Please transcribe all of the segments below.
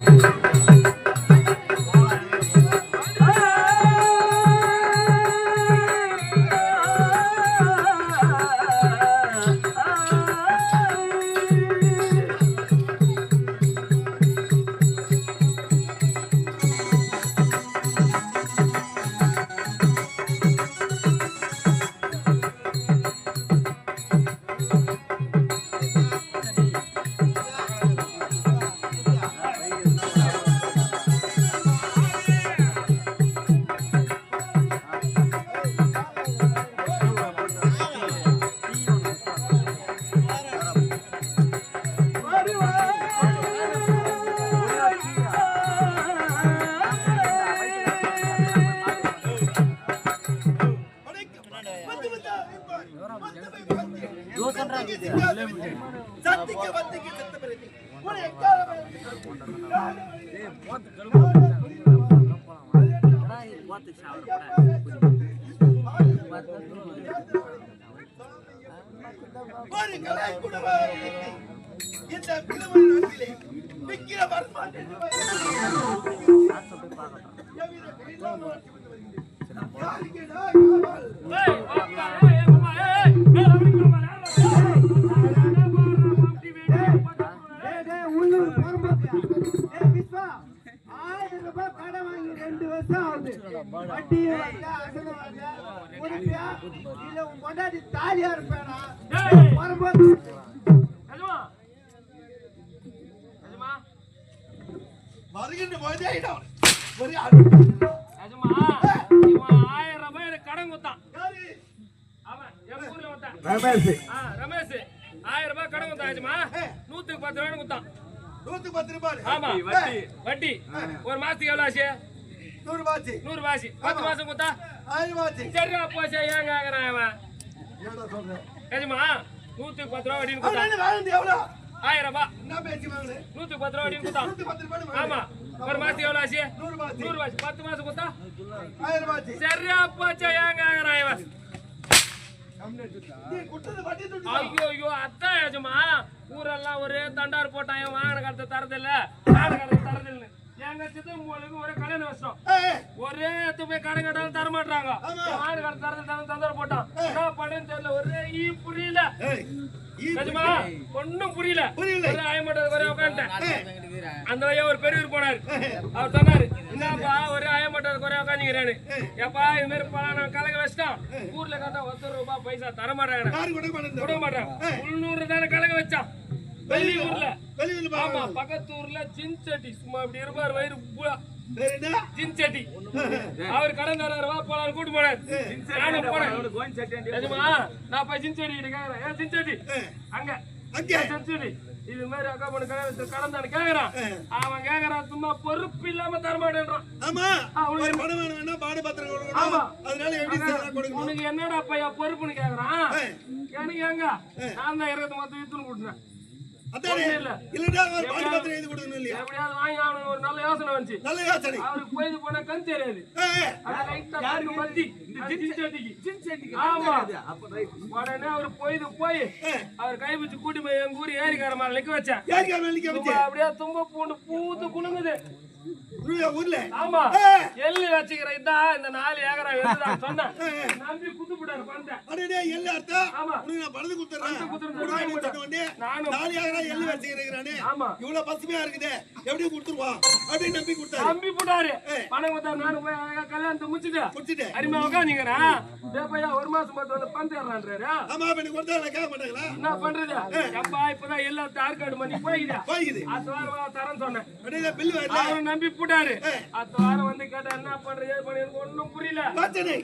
you ஒரு கலை குடும்பம் இந்த பிளவு நாட்டிலே விக்கிர வருமானம் ஆயிரம் கொண்டாடி தாலியா இருப்பேனா? வரும்போது வருகின்ற போதே ஒரு ஆடு ஆயிரம் ரூபாய் எனக்கு கடன் கொடுத்தான். யாரு? அவன் என் ஊர்ல வந்தான் ரமேஷ். ஆயிரம் ரூபாய் கடன் கொடுத்தான் ஆச்சுமா நூத்துக்கு பத்து ரூபாய் கொடுத்தான். நூத்தி பத்து ரூபாய் ஆமா. வட்டி. ஒரு மாசத்துக்கு எவ்வளவு ஆச்சு? நூறு பாச்சு நூறு பாசி பத்து மாசம் கொடுத்தா? ஆயிரம் கேக்குறான் அவன் ஏடா சொல்றேன் ஏஜமா நூத்துக்கு பத்து ரூபா வட்டின்னு ஆயிரம் ரூபாய் நூத்துக்கு பத்து ரூபா வட்டின்னு ஆமா. ஒரு மாசத்துக்கு எவ்வளவு ஆச்சு? நூறு பாசி பத்து மாசம் கொடுத்தா? ஆயிரம் இவன். நீ குட்டது வட்டி துட்டு ஐயோ ஐயோ ஏஜமா ஊரெல்லாம் ஒரே தண்டார் போட்டான். வாங்கின கடத்தை தரதில்ல. வாங்கின சித்தம் உங்களுக்கு ஒரே கல்யாணம் வச்சோம் ஏய் ஒரே எத்து போய் கடன் கேட்டாலும் தர மாட்டாங்க. வாங்கின கடத்தை தரது தரது தந்தர போட்டான். என்ன பண்ணேன்னு தெரியல ஒரே ஈ புரியல. நிஜமா? ஒண்ணும் புரியல. புரியல. ஒரே ஆயமாட்டது ஒரே உட்காந்துட்டேன் அந்த வழியா ஒரு பெரியவர் போனாரு. அவர் சொன்னாரு என்னப்பா ஒரே ஆயமாட்டது குறைய உட்காந்துக்கிறேன்னு எப்பா இது மாதிரி பல நான் கலக்க வச்சிட்டான் ஊர்ல கேட்டா ஒருத்தர் ரூபாய் பைசா தர மாட்டாங்க விட மாட்டான் உள்நூறு தானே கலக்க வச்சான். வெளியூர்ல. வெளியூர்ல ஆமா பாருங்க பக்கத்து ஊர்ல சின்சட்டி சும்மா இப்படி இருப்பார் வயிறு பூரா. சின்சட்டி அவர் கடன் தராரு வா போலாம் கூட்டு போனார். நானும் போனேன். நிஜமா நான் போய் சின்சட்டி கிட்ட கேக்குறேன். ஏன் சின்சட்டி அங்க. இது மாதிரி அக்கா பொண்ணு கடன் கடன் தானே கேக்குறான். அவன் கேக்குறான் சும்மா பொறுப்பு இல்லாம தரமாட்டேன்றான் ஆமா. அவனுக்கு பணம் பாடு பத்திரம் ஆமா. அதனால எப்படி உனக்கு என்னடா பையா பொறுப்புன்னு கேக்குறான்? எனக்கு எங்க? நான் தான் இருக்கிறது மொத்தம் வித்துன்னு கொடுத்தேன் அதானே? இல்ல. இல்லடா ஒரு பாடு பத்திரம் எழுதி கொடுக்கணும் இல்லையா? எப்படியாவது வாங்கி அவனுக்கு ஒரு நல்ல யோசனை வந்துச்சு. நல்ல யோசனை. அவருக்கு போயிது போனா கண் தெரியாது. அது லைட்டா கண்ணு மத்தி. உடனே அவர் போயிது போய் அவர் கை வச்சு கூட்டி போய் எங்க ஊர் ஏரிக்கார மேல நிக்க வச்சேன். அப்படியே தும்ப பூண்டு பூத்து குலுங்குது. ஆமா. எள்ளு வச்சுக்கிற இதான் இந்த நாலு ஏக்கரா எழுதான் சொன்னேன். நம்பி குத்துப்பிட்டாரு பண்றேன் அடடே எல்ல அர்த்தா ஆமா. நான் சொன்ன உடனே நானும். நாலு யாரா எள்ளு வச்சுக்கிறேன் ஆமா. இவ்வளவு பசுமையா இருக்குது. எப்படி கொடுத்துருவான் அப்படின்னு நம்பி கொடுத்தாரு. நம்பி போட்டாரு. பணம் கொடுத்தா நானும் போய் கல்யாணத்தை முடிச்சுட்டு குடிச்சிட்டு அருமையா பையா ஒரு மாசம் பார்த்து வந்து பந்தேறான்றாரு ஆமா அப்ப எனக்கு கொடுத்தா கேட்க மாட்டாங்களா? என்ன பண்றது? எப்பா இப்பதான் எல்லாத்தையும் ஆற்காடு பண்ணி போயிடுதா போய்க்குது அடுத்த வாரம் தரேன் சொன்னேன். பில்லு வரல. அவரை நம்பி போட்டாரு. அடுத்த வாரம் வந்து கேட்டா என்ன பண்றது? ஏது பண்ணி எனக்கு ஒண்ணும் புரியல.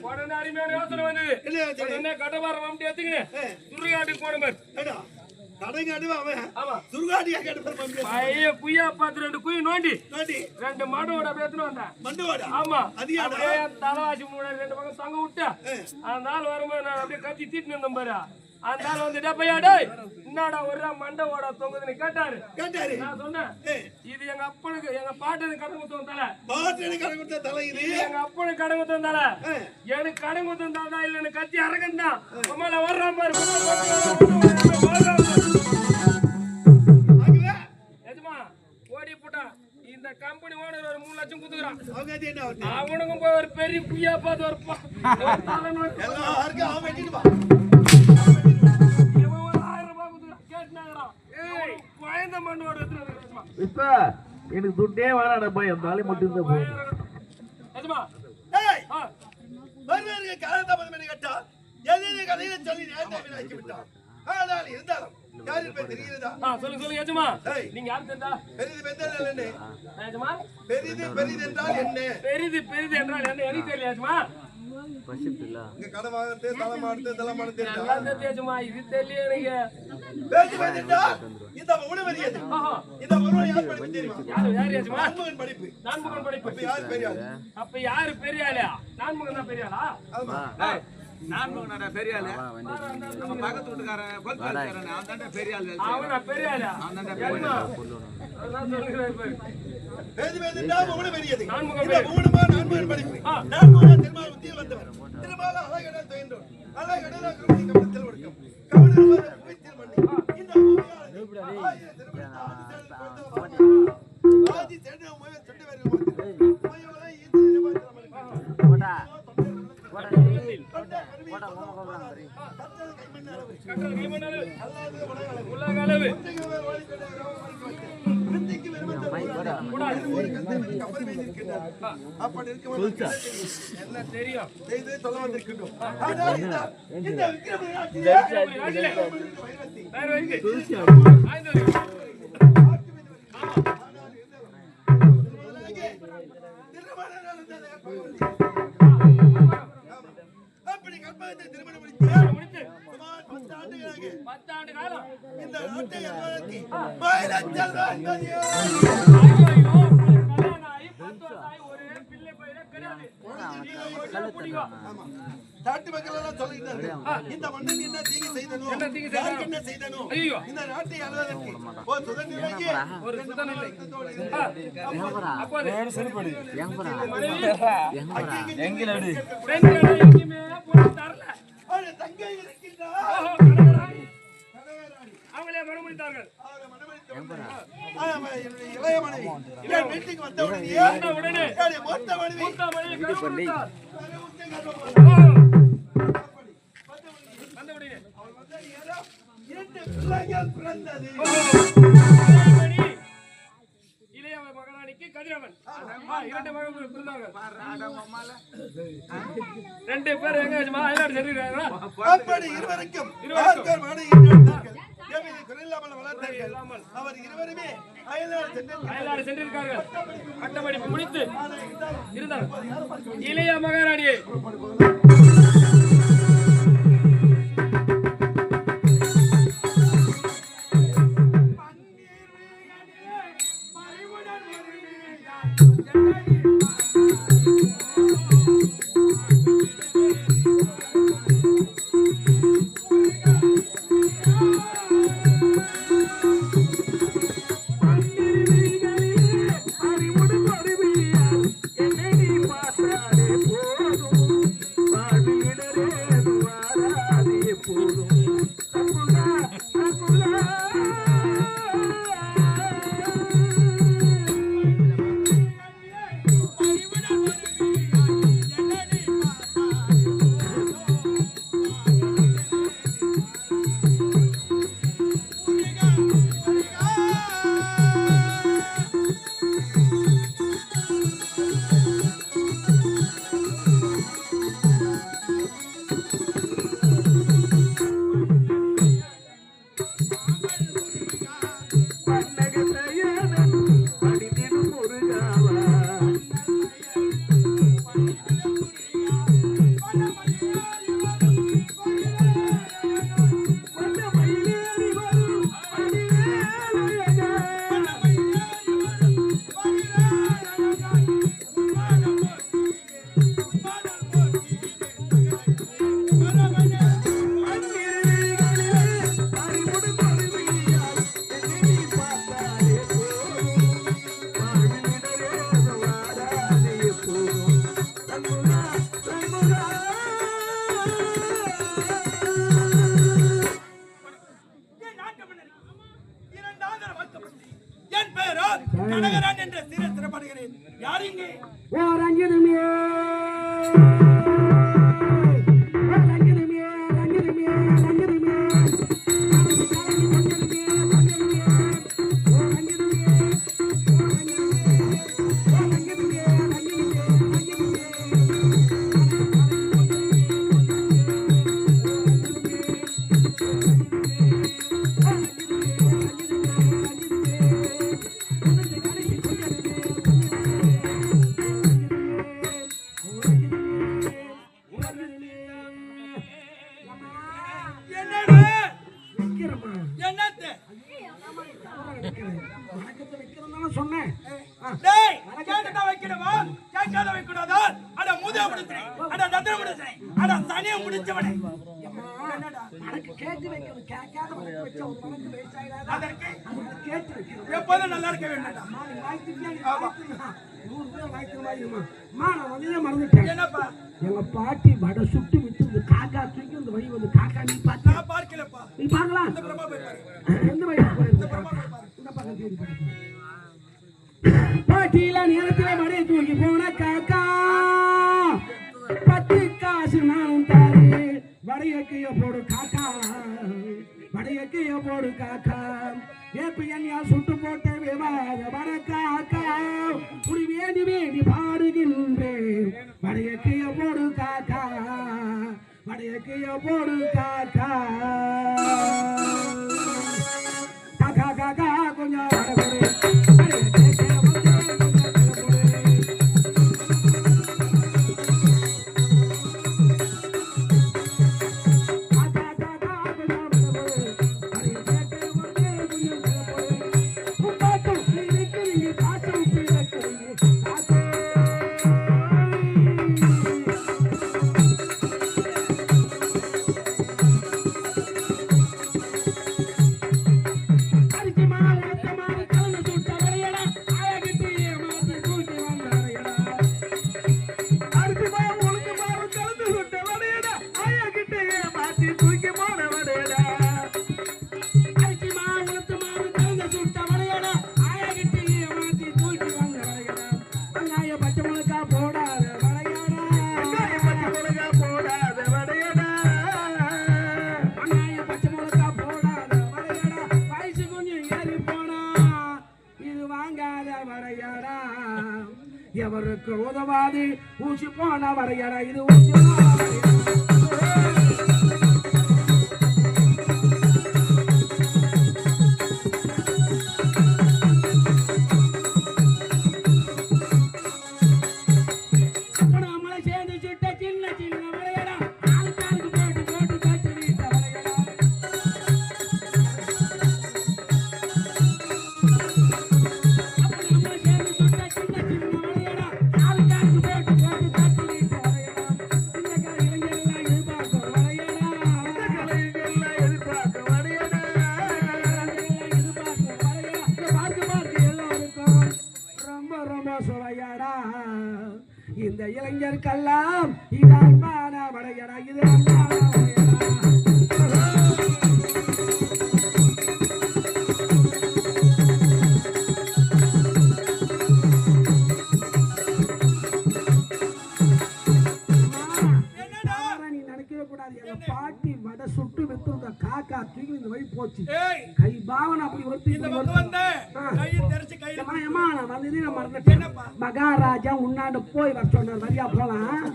உடனே அருமையான யோசனை வந்தது? உடனே கட்டபாரம் வண்டி எடுத்துக்கினு சுருகாட்டுக்கு போன பாரு ஏடா கடை காட்டுவா அவன். ஆமா. சுருகாட்டியா கேட்டு பைய குய்யா பார்த்து ரெண்டு குயி நோண்டி. நாட்டி ரெண்டு மாடோட அப்படியே வந்தேன் மண்டுவாடா? ஆமா. அது? அப்படியே தலைவாசி ரெண்டு பக்கம் தொங்க விட்டு. அந்த ஆள் வரும்போது நான் அப்படியே கத்தி தீட்டு இருந்தேன் பாரு. அந்த ஆள் வந்து டேய் பையா டேய் என்னடா ஒரு மண்டை ஓட தொங்குதுன்னு கேட்டாரு. கேட்டாரு. நான் சொன்னேன் இது எங்க அப்பனுக்கு எங்க பாட்டனுக்கு கடன் கொடுத்து வந்தால பாட்டு கடை கொடுத்த தலை இது? எங்க அப்பனுக்கு கடன் வந்தால எனக்கு கடன் இல்ல எனக்கு கத்தி அரகன் தான் உமால வர்றான் பாரு வர்றான் கம்பெனி ஓனர் ஒரு மூணு லட்சம் ஆகுது? அவனுக்கும் போய் ஒரு பெரிய குய்யா பார்த்து ஒரு. இப்ப எனக்கு துட்டே வேணாடா போய் அந்த ஆளு மட்டும் தான் காலதாமதம் என கேட்டா, எதிரி கதையில சொல்லி நேரத்தை விட்டான். ஆனால் இருந்தாலும் ஆ, சொல்லுங்க சொல்லுங்க. நீங்க யாரு தெரிந்தா பெரிது பெரிதென்றால் என்ன? எஜமா பெரிது பெரிதென்றால் என்ன? பெரிது பெரிது என்றால் என்ன எனக்கு தெரியல எஜமா இங்க கடை வாங்குறது, தலை மாடுறது, இதெல்லாம் மாடுறது தெரியுதா? எல்லாம் தெரியும் எஜமா இது தெரியல எனக்கு பெரிது பெரிதென்றால் இந்த உணவு எது? ஆஹா. இந்த உணவு யார் படிப்பு தெரியுமா? யாரு யாரு எஜமா ஆண்மகன் படிப்பு. நான்முகன் படிப்பு இப்ப யார் பெரிய ஆளு? அப்ப யாரு பெரிய ஆளா நான்முகன் தான் பெரிய ஆளா ஆமா. நான் பெரிய ஆளு நம்ம பக்கத்து வீட்டுக்காரன் கொத்து வீட்டுக்காரன் அவன் தாண்டா பெரிய ஆளு அவனா பெரிய ஆளா எஜமா அதான் சொல்லுகிறேன் இப்ப பெரிது பெரிதென்றால் உணவு எது? நான்முகன் இந்த. ஊனமா நான்மகன் படிப்பு. நான்முகன் திருமால் உத்தியில் வந்தவர். திருமால் அழகடல் துயின்றோர். ஒடுக்கம். மண்ணி. இந்த ஆதி முயல். முயலை ஈர்த்து நிர்வாகிக்கிற திருமணம் நடந்தது ஆமா. அப்படி கற்பகத்தை திருமணம் முடித்து ஆண்டுகளாக பத்தாண்டு காலம் இந்த நாட்டை ஒரு பிடிக்கும். ஆமா. நாட்டு மக்கள் எல்லாம் இந்த என்ன தீங்கு செய்தனோ? யாருக்கு என்ன செய்தனோ. இந்த நாட்டை ஒரு தங்கை அவங்களே மனமுடித்தார்கள் இளைய மனைவி என் வீட்டுக்கு வந்த உடனே மூத்த மனைவி. வந்த இரண்டு பிள்ளைகள் பிறந்தது. மகனானிக்கு கதிரவன். இரண்டு ரெண்டு பேர் எங்க அயல்நாடு சென்றிருக்காங்களா அப்படி இருவருக்கும். அவர் இருவருமே அயல்நாடு சென்றிருக்கார்கள். பட்டமளிப்பு முடித்து இருந்தார் இளைய மகாராணியை Mm-hmm. சொன்னேன். டேய் கேட்டதா வைக்கணுமா? கேட்காத வைக்கூடாதா அட முதிய முடிச்சேன் அட தத்திர முடிச்சேன் அட சனிய முடிச்சவனே. எப்போதும் நல்லா இருக்க வேண்டாம். என்னப்பா? எங்க பாட்டி வடை சுட்டு விட்டு இந்த காக்கா தூக்கி இந்த வழி வந்து காக்கா நீ பார்க்கலப்பா. நீ பார்க்கலாம். எந்த வழி போயிருந்த காக்கா இந்த பக்கம் தேடி பாரு. பாட்டியில நேரத்துல மடியை தூக்கி போன காக்கா. பத்து காசு நானும் தாரு வடையக்கைய போடு காக்கா. வடையக்கைய போடு காக்கா. ஏப்ப என்னையா சுட்டு போட்ட விவாத வர காக்கா. புடி வேண்டி வேண்டி பாடுகின்றேன். வடையக்கைய போடு காக்கா. வடையக்கைய போடு காக்கா. காக்கா காக்கா கொஞ்சம் Thank you. குரோதவாதி ஊசி போன வடையடா இது ஊசி போன இளைஞருக்கெல்லாம் போச்சு கை பாவனை அப்படி ஒருத்தி இந்த பக்கம் வந்த மகாராஜா உன்னாண்டு போய் வர சொன்னார் மரியா போலாம்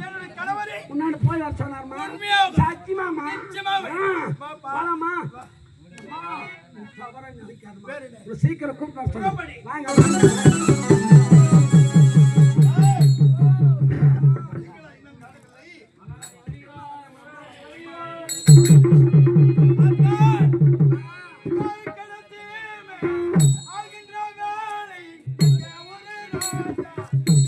உன்னாண்டு போய் வர சொன்னார்மா சீக்கிரம் கூப்பிட்டு thank you ஆகின்ற வேலை ஒரே ராஜா.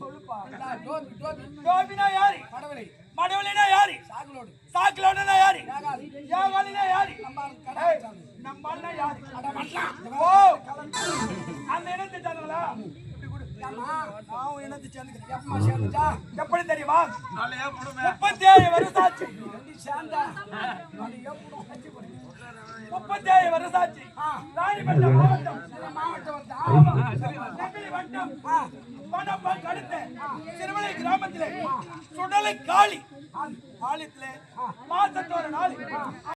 சொல்லுப்பா. டோபி டோபி. டோபினா யாரு? மடவலி மடவலினா யாரு? சாக்லோடு சாக்லோடுனா யாரு? யாகாலினா யாரு? நம்மால்னா ஓ அந்த இனத்தை சேர்ந்தவங்களா எப்படி தெரியுமா? முப்பத்தி ஏழு வருஷம் ஆச்சு. முப்பத்தி ஏழு வருஷம் ஆச்சு. ராணி பட்டம்